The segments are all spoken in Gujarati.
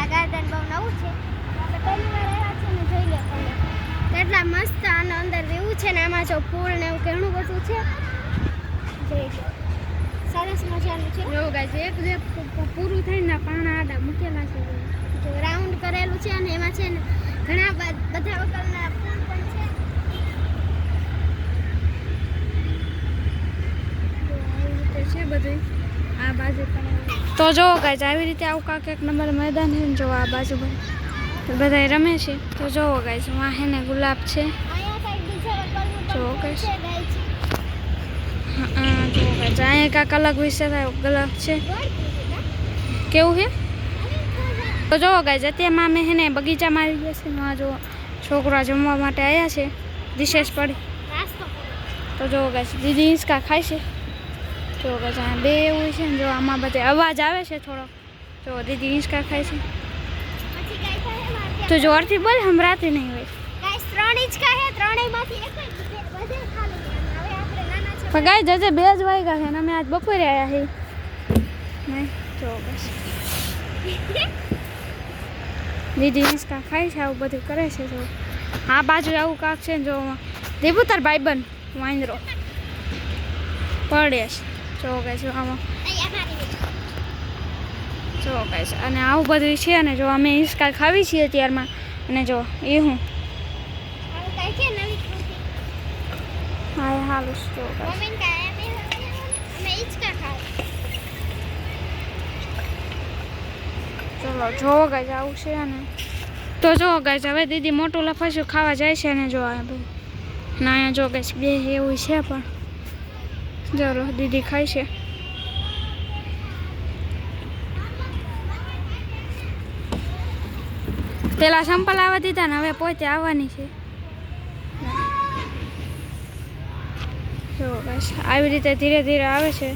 આ ગાર્ડન બહુ નવું છે. આપણે પહેલી વાર આવ્યા છે ને જોઈ લે તમે. કેટલા મસ્ત આના અંદર વ્યૂ છે ને આમાં જો ફૂલ ને એવું ઘણું બધું છે. જોઈ લો. સરસ મજાનું છે. જો ગાઈસ એક જે પૂરું થઈને ના પાણા આડા મૂકેલા છે. જો. રાઉન્ડ કરેલું છે અને એમાં છે ને ઘણા બધા વગરના ફૂલ પણ છે જો આવી રીતે છે બધું આ બાજુ પણ તો જો ગાઈઝ, આવી રીતે આવું કાંક એક નંબર મેદાન છે ને જો આ બાજુ બધા રમે છે. તો જો વાં વાહે ને ગુલાબ છે. જોવો ગાઈઝ. હા જો ગાઈસ અહીંયા કાંક અલગ વિશે થાય ગુલાબ છે. કેવું છે? તો જોવો ગાઈસ અત્યારમાં અમે હે ને બગીચામાં આવી ગયા છે. ને જો છોકરા જમવા માટે આવ્યા છે. રિસેસ પડી. તો જોવો ગાઈસ દીદી હિંચકા ખાય છે. જો ગાઈસ બે એવું છે ને જો આમાં બધે અવાજ આવે છે થોડો જો દીદી હિંચકા ખાય છે. તો જોરથી બોલ સંભળાતી નહીં હોય. બધે બધે પણ ગાય જજે બે જ વાગ્યા છે ને અમે આજ બપોરે આવ્યા છીએ. જો બસ. દીદી હિંચકા ખાય છે આવું બધું કરે છે જો. આ બાજુ આવું કાંક છે જો દેવું તાર ભાઈબંધ વાંદરો. પડે છે. જો ગાઈસ આમાં જો ગાઈસ અને આવું બધું છે અને જો અમે હિંચકા ખાવી છીએ ત્યારમાં અને જો એ હું. હા હાલું જો ચલો જોવો ગાઈસ આવું છે અને તો જો ગાઈસ હવે દીદી મોટું લફાશું ખાવા જાય છે અને જો આ ના અહીંયા જો ગાઈસ બે એવું છે પણ. ચલો દીદી ખાય છે. પેલા સંપલ આવવા દીધા ને હવે પોતે આવવાની છે. જો બસ આવી રીતે ધીરે ધીરે આવે છે.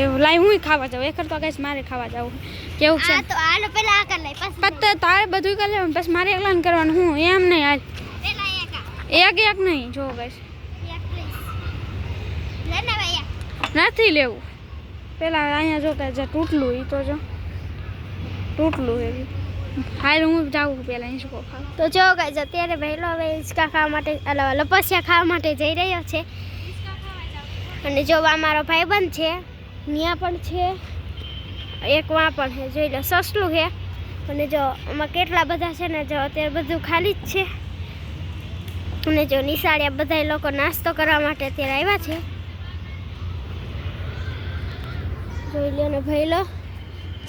એવું લાઈ હું ખાવા જાઉં. એકર તો ગાઈસ મારે ખાવા જાઉં. કેવું છે? તો આલો પેલા આ કર લઈ પછી પત્તે તારે બધું કરી લેવાનું પછી મારે એકલાને કરવાનું હું એમ નહીં આજ એક એક નહીં જો ગાઈસ. નથી લેવું. પેલા અહીંયા જો કે જે તૂટલું એ તો જો. તૂટલું એવું. હાલ હું જાઉં પેલા હિંચકો ખાવા. તો જો ગાઈસ અત્યારે વહેલો હવે હિંચકા ખાવા માટે લપસિયા ખાવા માટે જઈ રહ્યો છે. અને જો અમારો મારો ભાઈબંધ છે ત્યાં પણ છે. એક વાં પણ છે જોઈ લો સસલું છે. અને જો આમાં કેટલા બધા છે ને જો અત્યારે બધું ખાલી જ છે. અને જો નિશાળિયા બધા લોકો નાસ્તો કરવા માટે અત્યારે આવ્યા છે. જોઈ લો ને ભાઈ લો.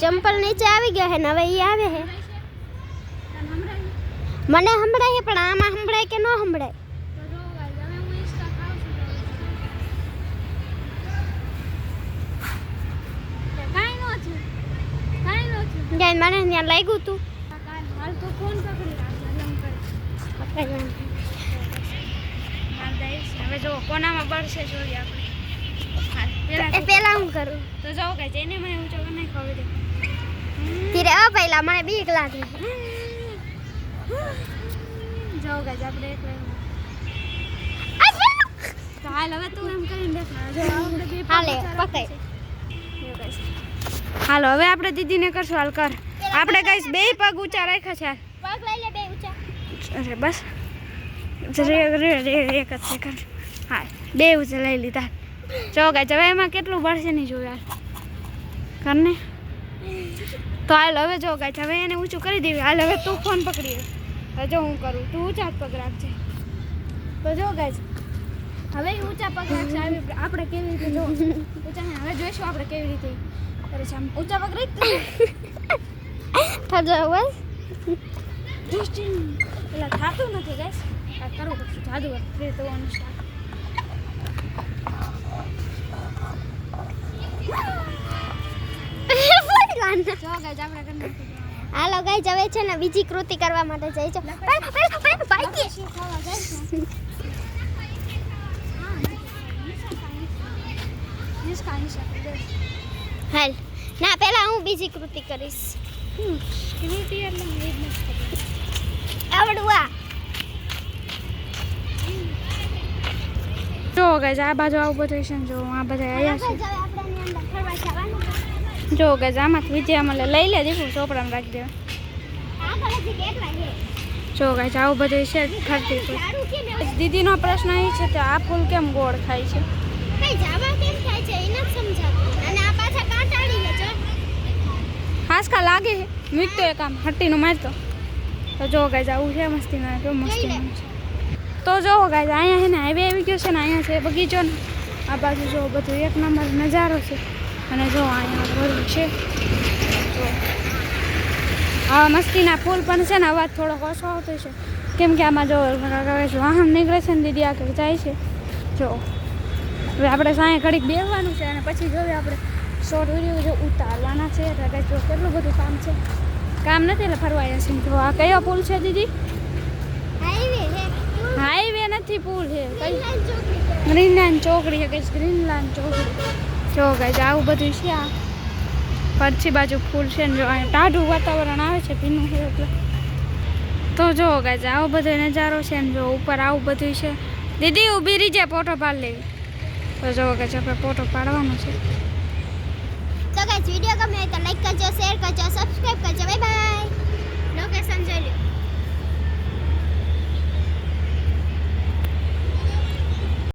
ચંપલ નીચે આવી ગયો હે ને હવે એ આવે હે. મને સંભળાય છે પણ આમાં સંભળાય કે ન સંભળાય? મને ત્યાં લાગ્યું તું. ફોન પકડી રાખ હવે જો કોનામાં બળશે જોઈએ આપણે. પેલા હું કરું. તો જાઓ કે જેને મને નહીં ખબર દે ધીરે અ પહેલા મને બીક લાગે. જાઓ ગાઈસ આપણે એક. તો હાલ હવે તું એમ કરીને જો આપણે હાલે, પકડ. જો હવે આપણે દીદીને કરશું હાલ કર. આપણે ગાઈસ બે પગ ઊંચા રાખ્યા છે પગ લઈ લે બે ઊંચા. અરે બસ. રે રે રે એક જ સેકન્ડ હા બે ઉછલાઈ લઈ લીધા. જો ગાઈસ હવે એમાં કેટલું પડશે નહીં જોયું કરને તો હાલ હવે જો ગાઈસ હવે એને ઊંચું કરી દેવી. હાલ હવે તું ફોન પકડી. હવે જો હું કરું તું ઊંચા પગ રાખજે. તો જો ગાઈસ હવે ઊંચા પગ રાખશે. આપણે કેવી રીતે જો ઊંચા હવે જોઈશું આપણે કેવી રીતે કરે છે આમ. ઊંચા પગ રાખ થજો બસ. પેલા થાતું નથી ગાઈસ. આ કરવું પડશે. જાદુ તો અનુષ્ઠાન જો ગાઈસ આપણે કરી નાખીશું હાલો ગાઈસ હવે છે ને બીજી કૃતિ કરવા માટે જઈ છે. હાલ. ના પહેલા હું બીજી કૃતિ કરીશ. એટલે ખબર આવડું આ જો ગાઈસ આ બાજુ આવું બધું છે જો આ બધા આવ્યા છે guys, હવે આપણે એની અંદર ફરવા જવાનું છે. જો ગાઈસ આમાંથી વિજય મને લઈ લે દીકું ચોપડામાં રાખી દેવા. જો ગાઈસ આવું બધું છે ફરતી? દીદીનો પ્રશ્ન એ છે કે આ ફૂલ કેમ ગોળ થાય છે? ખાસ કા જો લાગે છે. મીઠતો એક આમ હટ્ટીનું મારતો તો જો ગાઈસ આવું છે મસ્તી ના કેવું મસ્તી તો જો ગાઈસ અહીંયા છે ને હાઈવે આવી ગયો છે ને, અહીંયા છે બગીચો ને. આ બાજુ જો બધું એક નંબર નજારો છે. અને જો અહીંયા બધું છે આવા મસ્તીના ફૂલ પણ છે ને અવાજ થોડોક ઓછો આવતો છે. કેમ કે આમાં જો વાહન નીકળે છે ને દીદી આગળ જાય છે. જો હવે આપણે સાંય ઘડીક બેસવાનું છે અને પછી જોઈએ આપણે શોર્ટ વીડિયો જો ઉતારવાના છે એટલે જો કેટલું બધું કામ છે. કામ નથી એટલે ફરવા આવ્યા છે તો આ કયો પુલ છે દીદી? હાઈવે નથી પુલ છે. ગ્રીનલેન્ડ ચોકડી છે કઈ ગ્રીનલેન્ડ ચોકડી. જો ગાય આવું બધું છે આ. પરછી બાજુ ફૂલ છે ને જો ટાઢું વાતાવરણ આવે છે, ભીનું છે એટલે. તો જો ગાય આવો બધો નજારો છે ને જો ઉપર આવું બધું છે. દીદી ઊભી રહી જાય ફોટો પાડ લેવી. તો જો કે આપણે ફોટો પાડવાનો છે. તો ગાય વિડિયો ગમે તો લાઈક કરજો શેર કરજો સબસ્ક્રાઈબ કરજો. Bye bye